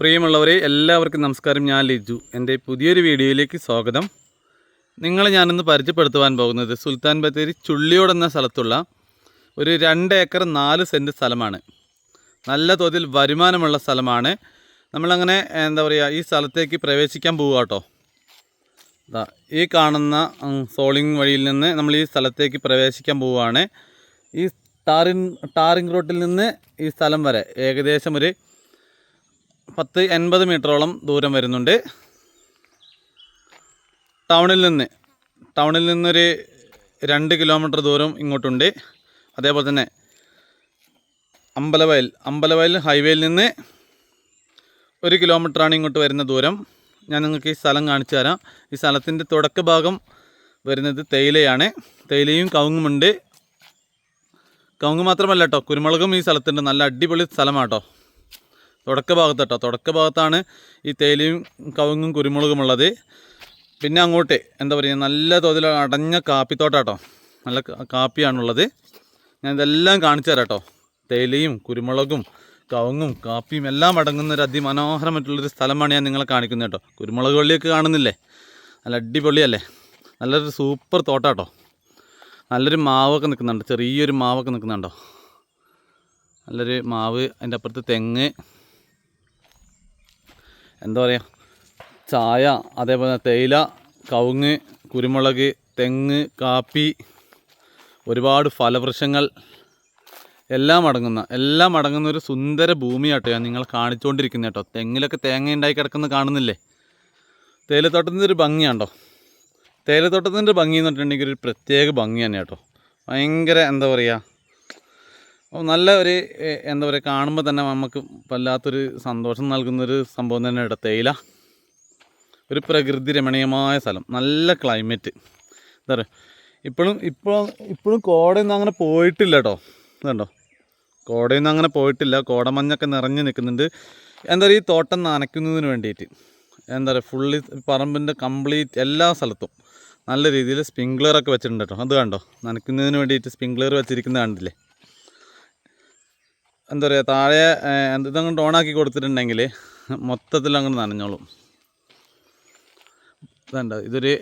പ്രിയമുള്ളവരെ എല്ലാവർക്കും നമസ്കാരം. ഞാൻ ലിജു. എന്റെ പുതിയൊരു വീഡിയോയിലേക്ക് സ്വാഗതം. നിങ്ങളെ ഞാനിന്ന് പരിചയപ്പെടുത്തുവാൻ പോകുന്നത് സുൽത്താൻ ബത്തേരി ചുള്ളിയോട് എന്ന സ്ഥലത്തുള്ള ഒരു രണ്ട് ഏക്കർ നാല് സെന്റ് സ്ഥലമാണ്. നല്ല തോതിൽ വരുമാനമുള്ള സ്ഥലമാണ്. നമ്മളങ്ങനെ എന്താ പറയുക ഈ സ്ഥലത്തേക്ക് പ്രവേശിക്കാൻ പോവുക കേട്ടോ ഈ കാണുന്ന സോളിങ് വഴിയിൽ നിന്ന് നമ്മൾ ഈ സ്ഥലത്തേക്ക് പ്രവേശിക്കാൻ പോവുകയാണ്. ഈ ടാറിൻ ടാറിംഗ് റോട്ടിൽ നിന്ന് ഈ സ്ഥലം വരെ ഏകദേശം ഒരു പത്ത് എൺപത് മീറ്ററോളം ദൂരം വരുന്നുണ്ട്. ടൗണിൽ നിന്ന് ടൗണിൽ നിന്നൊരു രണ്ട് കിലോമീറ്റർ ദൂരം ഇങ്ങോട്ടുണ്ട്. അതേപോലെ തന്നെ അമ്പലവയൽ അമ്പലവയൽ ഹൈവേയിൽ നിന്ന് ഒരു കിലോമീറ്ററാണ് ഇങ്ങോട്ട് വരുന്ന ദൂരം. ഞാൻ നിങ്ങൾക്ക് ഈ സ്ഥലം കാണിച്ചു തരാം. ഈ സ്ഥലത്തിന്റെ തുടക്ക ഭാഗം വരുന്നത് തേയിലയാണ്. തേയിലയും കവുങ്ങുമുണ്ട്. കവുങ്ങ് മാത്രമല്ല കേട്ടോ കുരുമുളകും ഈ സ്ഥലത്തുണ്ട്. നല്ല അടിപൊളി സ്ഥലമാണ് കേട്ടോ തുടക്ക ഭാഗത്ത് കേട്ടോ തുടക്ക ഭാഗത്താണ് ഈ തേയിലയും കവുങ്ങും കുരുമുളകും ഉള്ളത് പിന്നെ അങ്ങോട്ട് എന്താ പറയുക നല്ല തോതിൽ അടഞ്ഞ കാപ്പിത്തോട്ടാട്ടോ. നല്ല കാപ്പിയാണുള്ളത്. ഞാൻ ഇതെല്ലാം കാണിച്ചു തരാം തേയിലയും കുരുമുളകും കവുങ്ങും കാപ്പിയും എല്ലാം അടങ്ങുന്ന ഒരു അതിമനോഹരമായിട്ടുള്ളൊരു സ്ഥലമാണ് ഞാൻ നിങ്ങളെ കാണിക്കുന്നത് കേട്ടോ. കുരുമുളക് വള്ളിയൊക്കെ കാണുന്നില്ലേ? നല്ല അടിപൊളിയല്ലേ? നല്ലൊരു സൂപ്പർ തോട്ടാട്ടോ. നല്ലൊരു മാവൊക്കെ നിൽക്കുന്നുണ്ട്. ചെറിയൊരു മാവൊക്കെ നിൽക്കുന്നുണ്ടോ? നല്ലൊരു മാവ് അതിന്റെ അപ്പുറത്ത് തെങ്ങ്. എന്താ പറയുക ചായ അതേപോലെ തേയില കവുങ്ങ് കുരുമുളക് തെങ്ങ് കാപ്പി ഒരുപാട് ഫലവൃക്ഷങ്ങൾ. എല്ലാം അടങ്ങുന്ന എല്ലാം അടങ്ങുന്ന ഒരു സുന്ദര ഭൂമിയാട്ടോ ഞാൻ നിങ്ങളെ കാണിച്ചുകൊണ്ടിരിക്കുന്നത് കേട്ടോ. തെങ്ങിലൊക്കെ തേങ്ങ ഉണ്ടായി കിടക്കുന്ന കാണുന്നില്ലേ? തേയിലത്തോട്ടത്തിന്റെ ഒരു ഭംഗിയാണ്ടോ? തേയിലത്തോട്ടത്തിന്റെ ഭംഗി എന്ന് പറഞ്ഞിട്ടുണ്ടെങ്കിൽ ഒരു പ്രത്യേക ഭംഗി തന്നെ കേട്ടോ ഭയങ്കര എന്താ പറയുക നല്ല ഒരു എന്താ പറയുക കാണുമ്പോൾ തന്നെ നമുക്ക് വല്ലാത്തൊരു സന്തോഷം നൽകുന്നൊരു സംഭവം തന്നെ കേട്ടോ തേയില. ഒരു പ്രകൃതി രമണീയമായ സ്ഥലം. നല്ല ക്ലൈമറ്റ് എന്താ പറയുക ഇപ്പോഴും ഇപ്പോൾ ഇപ്പോഴും കോടയൊന്നും അങ്ങനെ പോയിട്ടില്ല കേട്ടോ. ഇതുണ്ടോ? കോടയൊന്നും അങ്ങനെ പോയിട്ടില്ല. കോടമഞ്ഞൊക്കെ നിറഞ്ഞ് നിൽക്കുന്നുണ്ട്. എന്താ പറയുക ഈ തോട്ടം നനയ്ക്കുന്നതിന് വേണ്ടിയിട്ട്. എന്താ പറയുക ഫുള്ളി പറമ്പിന്റെ കംപ്ലീറ്റ് എല്ലാ സ്ഥലത്തും നല്ല രീതിയിൽ സ്പ്രിങ്ക്ലറൊക്കെ വെച്ചിട്ടുണ്ട് കേട്ടോ. അത് കണ്ടോ? നനയ്ക്കുന്നതിന് വേണ്ടിയിട്ട് സ്പ്രിങ്ക്ലർ വെച്ചിരിക്കുന്നത് കണ്ടില്ലേ? എന്താ പറയുക താഴെ ഇതങ്ങോട്ട് ഓണാക്കി കൊടുത്തിട്ടുണ്ടെങ്കിൽ മൊത്തത്തിൽ അങ്ങോട്ട് നനഞ്ഞോളും. ഇതുണ്ട് ഇതൊരു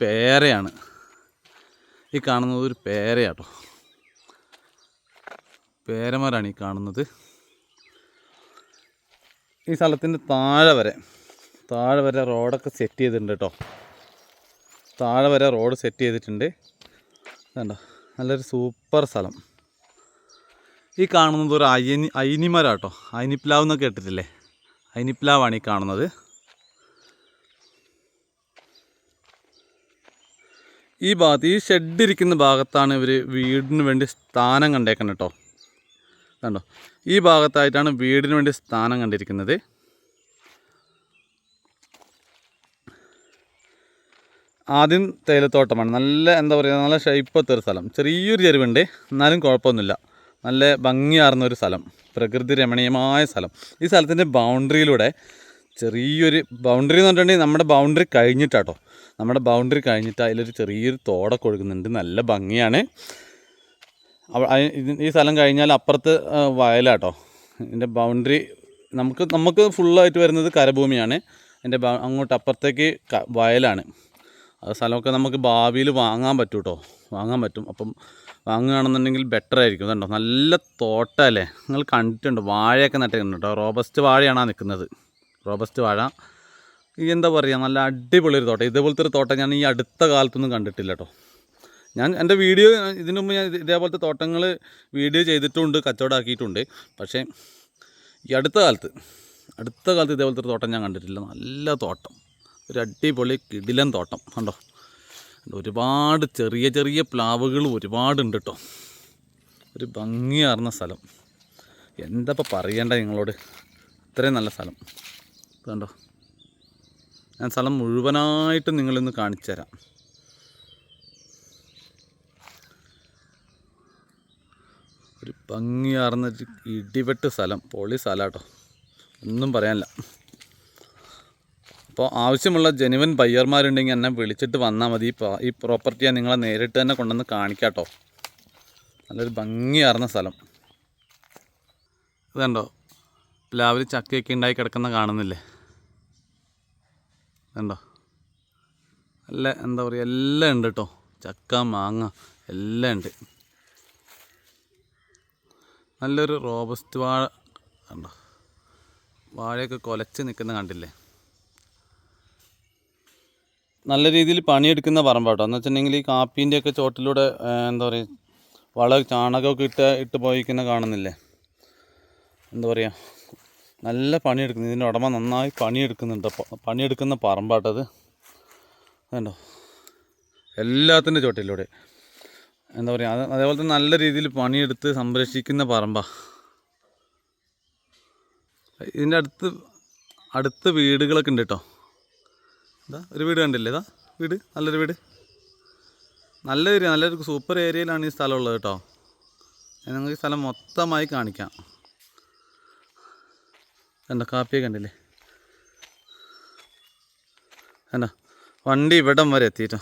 പേരയാണ്. ഈ കാണുന്നത് ഒരു പേരയാട്ടോ. പേരമരാണ് ഈ കാണുന്നത്? ഈ സ്ഥലത്തിന്റെ താഴെ വരെ താഴെ വരെ റോഡൊക്കെ സെറ്റ് ചെയ്തിട്ടുണ്ട് കേട്ടോ താഴെ വരെ റോഡ് സെറ്റ് ചെയ്തിട്ടുണ്ട്. വേണ്ട നല്ലൊരു സൂപ്പർ സ്ഥലം. ഈ കാണുന്നത് ഒരു അയനി അയിനിമരം കേട്ടോ അയിനിപ്ലാവ് എന്നൊക്കെ കേട്ടിട്ടില്ലേ? അയിനിപ്ലാവാണ് ഈ കാണുന്നത്. ഈ ഭാഗത്ത് ഈ ഷെഡ് ഇരിക്കുന്ന ഭാഗത്താണ് ഇവർ വീടിന് വേണ്ടി സ്ഥാനം കണ്ടേക്കുന്നത് കേട്ടോ. കണ്ടോ? ഈ ഭാഗത്തായിട്ടാണ് വീടിന് വേണ്ടി സ്ഥാനം കണ്ടിരിക്കുന്നത്. ആദ്യം തേയിലത്തോട്ടമാണ്. നല്ല എന്താ പറയുക നല്ല ഷേപ്പ് ഒരു സ്ഥലം. ചെറിയൊരു ചെരുവുണ്ട്. എന്നാലും കുഴപ്പമൊന്നുമില്ല. നല്ല ഭംഗിയാർന്ന ഒരു സ്ഥലം. പ്രകൃതി രമണീയമായ സ്ഥലം. ഈ സ്ഥലത്തിന്റെ ബൗണ്ടറിയിലൂടെ ചെറിയൊരു ബൗണ്ടറി എന്ന് പറഞ്ഞിട്ടുണ്ടെങ്കിൽ നമ്മുടെ ബൗണ്ടറി കഴിഞ്ഞിട്ടാട്ടോ. നമ്മുടെ ബൗണ്ടറി കഴിഞ്ഞിട്ട് അതിലൊരു ചെറിയൊരു തോടൊക്കെ ഒഴുകുന്നുണ്ട്. നല്ല ഭംഗിയാണ്. ഈ സ്ഥലം കഴിഞ്ഞാൽ അപ്പുറത്ത് വയലാട്ടോ. ഇതിന്റെ ബൗണ്ടറി നമുക്ക് നമുക്ക് ഫുള്ളായിട്ട് വരുന്നത് കരഭൂമിയാണ്. എന്റെ അങ്ങോട്ട് അപ്പുറത്തേക്ക് വയലാണ്. ആ സ്ഥലമൊക്കെ നമുക്ക് ഭാവിയിൽ വാങ്ങാൻ പറ്റും കേട്ടോ വാങ്ങാൻ പറ്റും. അപ്പം വാങ്ങുകയാണെന്നുണ്ടെങ്കിൽ ബെറ്റർ ആയിരിക്കും. കണ്ടോ നല്ല തോട്ടമല്ലേ നിങ്ങൾ കണ്ടിട്ടുണ്ട്. വാഴയൊക്കെ നട്ടിട്ടുണ്ട് കേട്ടോ റോബസ്റ്റ് വാഴയാണ് നിൽക്കുന്നത്. റോബസ്റ്റ് വാഴ. എന്താ പറയുക നല്ല അടിപൊളി ഒരു തോട്ടം. ഇതേപോലത്തെ ഒരു തോട്ടം ഞാൻ ഈ അടുത്ത കാലത്തൊന്നും കണ്ടിട്ടില്ല കേട്ടോ ഞാൻ എന്റെ വീഡിയോ ഇതിനു മുമ്പ് ഞാൻ ഇതേപോലത്തെ തോട്ടങ്ങൾ വീഡിയോ ചെയ്തിട്ടുണ്ട് കച്ചവടമാക്കിയിട്ടുണ്ട് പക്ഷേ ഈ അടുത്ത കാലത്ത് അടുത്ത കാലത്ത് ഇതേപോലത്തെ ഒരു തോട്ടം ഞാൻ കണ്ടിട്ടില്ല. നല്ല തോട്ടം. ഒരു അടിപൊളി കിടിലൻ തോട്ടം. കണ്ടോ? ഒരുപാട് ചെറിയ ചെറിയ പ്ലാവുകൾ ഒരുപാടുണ്ട് കേട്ടോ. ഒരു ഭംഗിയാർന്ന സ്ഥലം. എന്താ ഇപ്പം പറയണ്ട നിങ്ങളോട്? ഇത്രയും നല്ല സ്ഥലം. കണ്ടോ? ഞാൻ സ്ഥലം മുഴുവനായിട്ട് നിങ്ങളിന്ന് കാണിച്ചു തരാം. ഒരു ഭംഗിയാർന്ന ഇടിവെട്ട് സ്ഥലം പൊളി സ്ഥലം കേട്ടോ. ഒന്നും പറയാനില്ല. അപ്പോൾ ആവശ്യമുള്ള ജെനുവൻ ബയ്യർമാരുണ്ടെങ്കിൽ എന്നെ വിളിച്ചിട്ട് വന്നാൽ മതി. പ- ഈ പ്രോപ്പർട്ടി ഞാൻ നിങ്ങളെ നേരിട്ട് തന്നെ കൊണ്ടുവന്ന് കാണിക്കാം കേട്ടോ. നല്ലൊരു ഭംഗിയാർന്ന സ്ഥലം. ഇതുണ്ടോ പ്ലാവിൽ ചക്കയൊക്കെ ഉണ്ടായി കിടക്കുന്ന കാണുന്നില്ലേ? ഇതുണ്ടോ നല്ല എന്താ പറയുക എല്ലാം ഉണ്ട് കേട്ടോ. ചക്ക മാങ്ങ എല്ലാം ഉണ്ട്. നല്ലൊരു റോബസ്റ്റ് വാഴ കണ്ടോ? വാഴയൊക്കെ കൊലച്ച് നിൽക്കുന്ന കണ്ടില്ലേ? നല്ല രീതിയിൽ പണിയെടുക്കുന്ന പറമ്പാട്ടോ. എന്ന് വെച്ചിട്ടുണ്ടെങ്കിൽ ഈ കാപ്പീന്റെ ഒക്കെ ചോട്ടിലൂടെ എന്താ പറയുക വള ചാണകമൊക്കെ ഇട്ട് ഇട്ട് പോയിക്കുന്ന കാണുന്നില്ലേ? എന്താ പറയുക നല്ല പണിയെടുക്കുന്നു. ഇതിന്റെ ഉടമ നന്നായി പണിയെടുക്കുന്നുണ്ട്. പണിയെടുക്കുന്ന പറമ്പാട്ടത് കണ്ടോ? എല്ലാത്തിന്റെ ചോട്ടിലൂടെ. എന്താ പറയുക അത് അതേപോലെ തന്നെ നല്ല രീതിയിൽ പണിയെടുത്ത് സംരക്ഷിക്കുന്ന പറമ്പാ. ഇതിന്റെ അടുത്ത് അടുത്ത് വീടുകളൊക്കെ ഉണ്ട് കേട്ടോ. ഇതാ ഒരു വീട് കണ്ടില്ലേ? ഇതാ വീട് നല്ലൊരു വീട്. നല്ല ഏരിയ നല്ലൊരു സൂപ്പർ ഏരിയയിലാണ് ഈ സ്ഥലം ഉള്ളത് കേട്ടോ. ഞാൻ നിങ്ങൾക്ക് ഈ സ്ഥലം മൊത്തമായി കാണിക്കാം. എന്താ കാപ്പിയൊക്കെ കണ്ടില്ലേ? എന്താ വണ്ടി ഇവിടം വരെ എത്തിയിട്ടോ.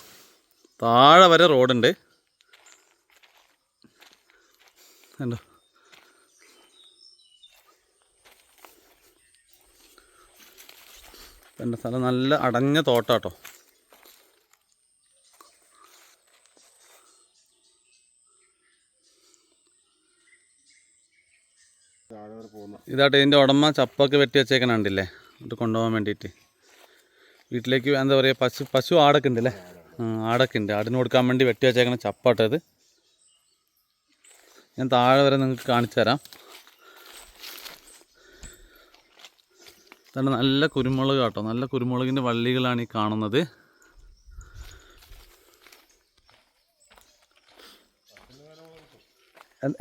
താഴെ വരെ റോഡുണ്ട്. കണ്ടോ കണ്ട സ്ഥലം. നല്ല അടഞ്ഞ തോട്ടാട്ടോ. ഇതാട്ടെ ഇതിന്റെ ഉടമ ചപ്പൊക്കെ വെട്ടി വെച്ചേക്കണ കണ്ടില്ലേ? ഇത് കൊണ്ടുപോകാൻ വേണ്ടിയിട്ട്. വീട്ടിലേക്ക് എന്താ പറയുക പശു പശു ആടൊക്കെ ഉണ്ടല്ലേ? ആടൊക്കെ ഉണ്ട്. ആടിന് കൊടുക്കാൻ വേണ്ടി വെട്ടി വെച്ചേക്കണ ചപ്പാട്ടത് ഞാൻ താഴെ വരെ നിങ്ങൾക്ക് കാണിച്ചു തരാം. തന്നെ നല്ല കുരുമുളക് കേട്ടോ. നല്ല കുരുമുളകിന്റെ വള്ളികളാണ് ഈ കാണുന്നത്.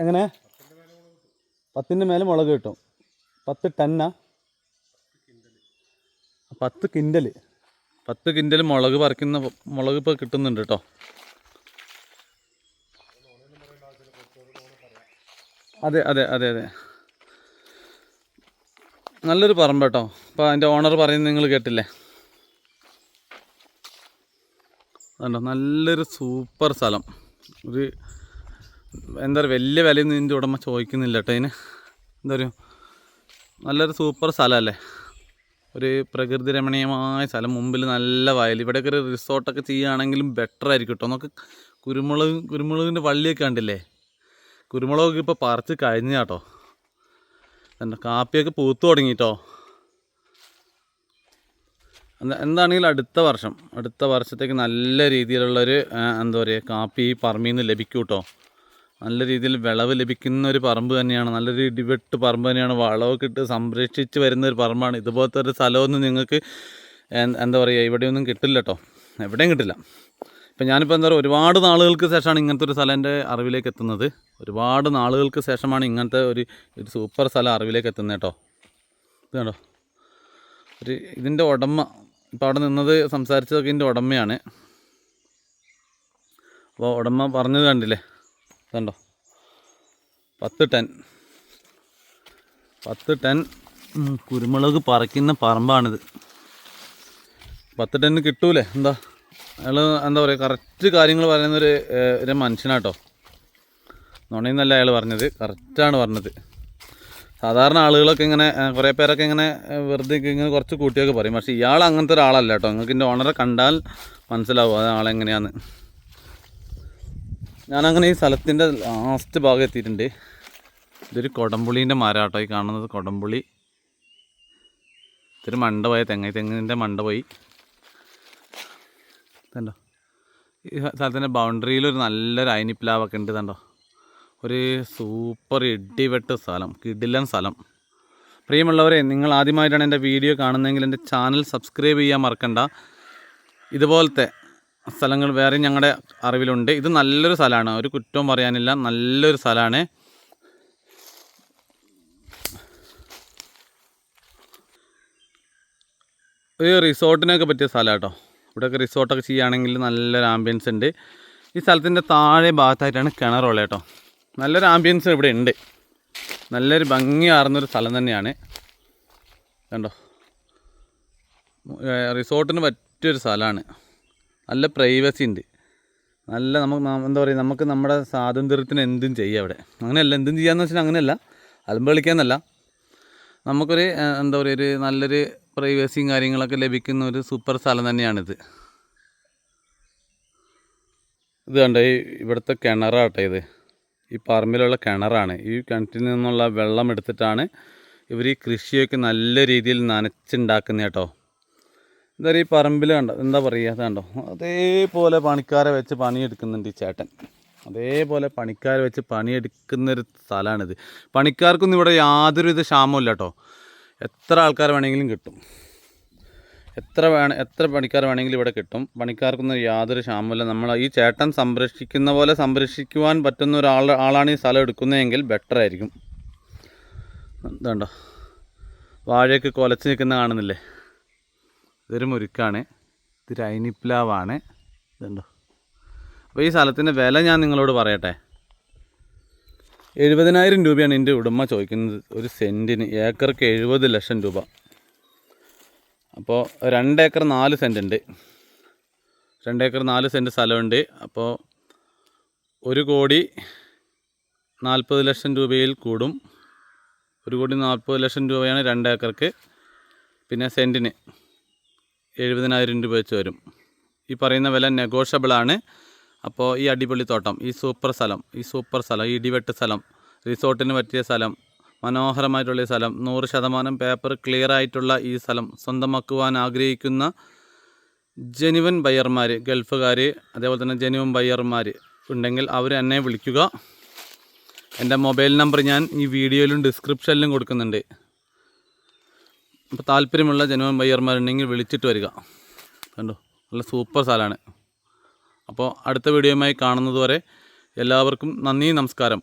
എങ്ങനെ? പത്തിന്റെ മേലെ മുളക് കിട്ടും. പത്ത് ടന്നാ. പത്ത് കിൻഡൽ പത്ത് കിൻഡൽ മുളക് പറിക്കുന്ന മുളക് ഇപ്പോൾ കിട്ടുന്നുണ്ട് കേട്ടോ. അതെ അതെ അതെ അതെ. നല്ലൊരു പറമ്പ് കേട്ടോ. അപ്പോൾ അതിന്റെ ഓണർ പറയുന്നത് നിങ്ങൾ കേട്ടില്ലേ? അതുണ്ടോ നല്ലൊരു സൂപ്പർ സ്ഥലം. ഒരു എന്താ പറയുക വലിയ വിലയൊന്നും ഇതിന്റെ ഉടമ ചോദിക്കുന്നില്ല കേട്ടോ അതിന്. എന്താ പറയുക നല്ലൊരു സൂപ്പർ സ്ഥലമല്ലേ? ഒരു പ്രകൃതി രമണീയമായ സ്ഥലം. മുമ്പിൽ നല്ല വയൽ. ഇവിടെയൊക്കെ ഒരു റിസോർട്ടൊക്കെ ചെയ്യുകയാണെങ്കിലും ബെറ്റർ ആയിരിക്കും കേട്ടോ. നമുക്ക് കുരുമുളക് കുരുമുളകിന്റെ വള്ളിയൊക്കെ കണ്ടില്ലേ? കുരുമുളകൊക്കെ ഇപ്പോൾ പറിച്ച് കഴിഞ്ഞ കേട്ടോ. എന്താ കാപ്പിയൊക്കെ പൂത്തു തുടങ്ങിയിട്ടോ എന്താ- എന്താണെങ്കിലും അടുത്ത വർഷം അടുത്ത വർഷത്തേക്ക് നല്ല രീതിയിലുള്ളൊരു എന്താ പറയുക കാപ്പി പറമ്പിൽ നിന്ന് ലഭിക്കും കേട്ടോ നല്ല രീതിയിൽ വിളവ് ലഭിക്കുന്ന ഒരു പറമ്പ് തന്നെയാണ് നല്ലൊരു ഇടിവെട്ട് പറമ്പ് തന്നെയാണ് വളമൊക്കെ ഇട്ട് സംരക്ഷിച്ച് വരുന്ന ഒരു പറമ്പാണ്. ഇതുപോലത്തെ ഒരു സ്ഥലമൊന്നും നിങ്ങൾക്ക് എന്താ പറയുക ഇവിടെയൊന്നും കിട്ടില്ല കേട്ടോ എവിടെയും കിട്ടില്ല. ഇപ്പം ഞാനിപ്പോൾ എന്താ പറയുക ഒരുപാട് നാളുകൾക്ക് ശേഷമാണ് ഇങ്ങനത്തെ ഒരു സ്ഥലം എന്റെ അറിവിലേക്ക് എത്തുന്നത്. ഒരുപാട് നാളുകൾക്ക് ശേഷമാണ് ഇങ്ങനത്തെ ഒരു ഒരു സൂപ്പർ സ്ഥലം അറിവിലേക്ക് എത്തുന്നത് കേട്ടോ. ഇത് കണ്ടോ? ഒരു ഇതിന്റെ ഉടമ ഇപ്പോൾ അവിടെ നിന്നത് സംസാരിച്ചതൊക്കെ ഇതിന്റെ ഉടമയാണ്. അപ്പോൾ ഉടമ പറഞ്ഞത് കണ്ടില്ലേ? കണ്ടോ? പത്ത് ടെൻ. പത്ത് ടെൻ കുരുമുളക് പറിക്കുന്ന പറമ്പാണിത്. പത്ത് ടെന്ന് കിട്ടൂലേ? എന്താ? അയാൾ എന്താ പറയുക കറക്റ്റ് കാര്യങ്ങൾ പറയുന്നൊരു ഒരു മനുഷ്യനാട്ടോ. നുണയെന്നല്ല അയാൾ പറഞ്ഞത് കറക്റ്റാണ് പറഞ്ഞത്. സാധാരണ ആളുകളൊക്കെ ഇങ്ങനെ കുറേ പേരൊക്കെ ഇങ്ങനെ വെറുതെ ഇങ്ങനെ കുറച്ച് കൂട്ടിയൊക്കെ പറയും. പക്ഷേ ഇയാൾ അങ്ങനത്തെ ഒരാളല്ല കേട്ടോ. നിങ്ങൾക്ക് എന്റെ ഓണറെ കണ്ടാൽ മനസ്സിലാവും അത് ആളെങ്ങനെയാന്ന് ഞാനങ്ങനെ ഈ സ്ഥലത്തിന്റെ ലാസ്റ്റ് ഭാഗം എത്തിയിട്ടുണ്ട്. ഇതൊരു കൊടംപുളീന്റെ മരാട്ടോ ഈ കാണുന്നത് കൊടംപുളി. ഇതൊരു മണ്ട പോയ തെങ്ങ. തെങ്ങിന്റെ മണ്ട പോയി കണ്ടോ? ഈ സ്ഥലത്തിന്റെ ബൗണ്ടറിയിൽ ഒരു നല്ലൊരു അയനിപ്ലാവൊക്കെ ഉണ്ട് കണ്ടോ? ഒരു സൂപ്പർ ഇടിവെട്ട് സ്ഥലം കിടിലൻ സ്ഥലം. പ്രിയമുള്ളവരെ നിങ്ങൾ ആദ്യമായിട്ടാണ് എന്റെ വീഡിയോ കാണുന്നതെങ്കിൽ എന്റെ ചാനൽ സബ്സ്ക്രൈബ് ചെയ്യാൻ മറക്കണ്ട. ഇതുപോലത്തെ സ്ഥലങ്ങൾ വേറെ ഞങ്ങളുടെ അറിവിലുണ്ട്. ഇത് നല്ലൊരു സ്ഥലമാണ്. ഒരു കുറ്റവും പറയാനില്ല. നല്ലൊരു സ്ഥലമാണ്. ഒരു റിസോർട്ടിനൊക്കെ പറ്റിയ സ്ഥലമാണ് കേട്ടോ ഇവിടെയൊക്കെ റിസോർട്ടൊക്കെ ചെയ്യുകയാണെങ്കിൽ നല്ലൊരു ആംബിയൻസ് ഉണ്ട്. ഈ സ്ഥലത്തിന്റെ താഴെ ഭാഗത്തായിട്ടാണ് കിണറുള്ളത് കേട്ടോ. നല്ലൊരു ആംബിയൻസ് ഇവിടെ ഉണ്ട്. നല്ലൊരു ഭംഗിയാർന്നൊരു സ്ഥലം തന്നെയാണ്. കണ്ടോ? റിസോർട്ടിന് പറ്റിയൊരു സ്ഥലമാണ്. നല്ല പ്രൈവസി ഉണ്ട്. നല്ല നമുക്ക് എന്താ പറയുക നമുക്ക് നമ്മുടെ സ്വാതന്ത്ര്യത്തിന് എന്തും ചെയ്യാം അവിടെ അങ്ങനെയല്ല എന്തും ചെയ്യാമെന്ന് വെച്ചാൽ അങ്ങനെയല്ല. അലമ്പ് കളിക്കാന്നല്ല. നമുക്കൊരു എന്താ പറയുക ഒരു നല്ലൊരു പ്രൈവസിയും കാര്യങ്ങളൊക്കെ ലഭിക്കുന്ന ഒരു സൂപ്പർ സ്ഥലം തന്നെയാണിത്. ഇത് കണ്ട ഇവിടുത്തെ കിണറാട്ടെ ഇത്. ഈ പറമ്പിലുള്ള കിണറാണ്. ഈ കിണറ്റിൽ നിന്നുള്ള വെള്ളം എടുത്തിട്ടാണ് ഇവർ ഈ കൃഷിയൊക്കെ നല്ല രീതിയിൽ നനച്ചുണ്ടാക്കുന്നത് കേട്ടോ. എന്താ ഈ പറമ്പിൽ കണ്ടോ എന്താ പറയുക കണ്ടോ? അതേപോലെ പണിക്കാരെ വെച്ച് പണിയെടുക്കുന്നുണ്ട് ഈ ചേട്ടൻ. അതേപോലെ പണിക്കാരെ വെച്ച് പണിയെടുക്കുന്നൊരു സ്ഥലമാണിത്. പണിക്കാർക്കൊന്നും ഇവിടെ യാതൊരുവിധ ക്ഷാമമില്ല കേട്ടോ. എത്ര ആൾക്കാർ വേണമെങ്കിലും കിട്ടും. എത്ര വേണ എത്ര പണിക്കാർ വേണമെങ്കിലും ഇവിടെ കിട്ടും. പണിക്കാർക്കൊന്നും യാതൊരു ക്ഷാമമില്ല നമ്മൾ ഈ ചേട്ടൻ സംരക്ഷിക്കുന്ന പോലെ സംരക്ഷിക്കുവാൻ പറ്റുന്ന ഒരാൾ ആളാണ് ഈ സ്ഥലം എടുക്കുന്നതെങ്കിൽ ബെറ്റർ ആയിരിക്കും. ഇതുണ്ടോ? വാഴയൊക്കെ കൊലച്ച് നിൽക്കുന്ന കാണുന്നില്ലേ? ഇതൊരു മുരുക്കാണ്. ഇതൊരു അയിനിപ്ലാവാണ്. ഇതുണ്ടോ? അപ്പോൾ ഈ സ്ഥലത്തിന്റെ വില ഞാൻ നിങ്ങളോട് പറയട്ടെ. എഴുപതിനായിരം രൂപയാണ് എന്റെ ഉടമ ചോദിക്കുന്നത്. ഒരു സെന്റിന് ഏക്കർക്ക് എഴുപത് ലക്ഷം രൂപ. അപ്പോൾ രണ്ട് ഏക്കർ നാല് സെന്റ് ഉണ്ട് രണ്ട് ഏക്കർ നാല് സെന്റ് സ്ഥലമുണ്ട്. അപ്പോൾ ഒരു കോടി നാൽപ്പത് ലക്ഷം രൂപയിൽ കൂടും. ഒരു കോടി നാൽപ്പത് ലക്ഷം രൂപയാണ് രണ്ട് ഏക്കർക്ക് പിന്നെ സെന്റിന് എഴുപതിനായിരം രൂപ വെച്ച് വരും. ഈ പറയുന്ന വില നെഗോഷ്യബിളാണ് അപ്പോൾ ഈ അടിപൊളി തോട്ടം ഈ സൂപ്പർ സ്ഥലം ഈ സൂപ്പർ സ്ഥലം ഈ ഇടിവെട്ട് സ്ഥലം റിസോർട്ടിന് പറ്റിയ സ്ഥലം മനോഹരമായിട്ടുള്ള സ്ഥലം നൂറ് ശതമാനം പേപ്പർ ക്ലിയർ ആയിട്ടുള്ള ഈ സ്ഥലം സ്വന്തമാക്കുവാൻ ആഗ്രഹിക്കുന്ന ജെനുവൻ ബയ്യർമാർ ഗൾഫുകാർ അതേപോലെ തന്നെ ജെനുവൻ ബയ്യർമാർ ഉണ്ടെങ്കിൽ അവർ എന്നെ വിളിക്കുക. എന്റെ മൊബൈൽ നമ്പർ ഞാൻ ഈ വീഡിയോയിലും ഡിസ്ക്രിപ്ഷനിലും കൊടുക്കുന്നുണ്ട്. അപ്പോൾ താല്പര്യമുള്ള ജനുവൻ ബയ്യർമാരുണ്ടെങ്കിൽ വിളിച്ചിട്ട് വരിക. കണ്ടോ? നല്ല സൂപ്പർ സ്ഥലമാണ്. അപ്പോൾ അടുത്ത വീഡിയോയുമായി കാണുന്നതുവരെ എല്ലാവർക്കും നന്ദി നമസ്കാരം.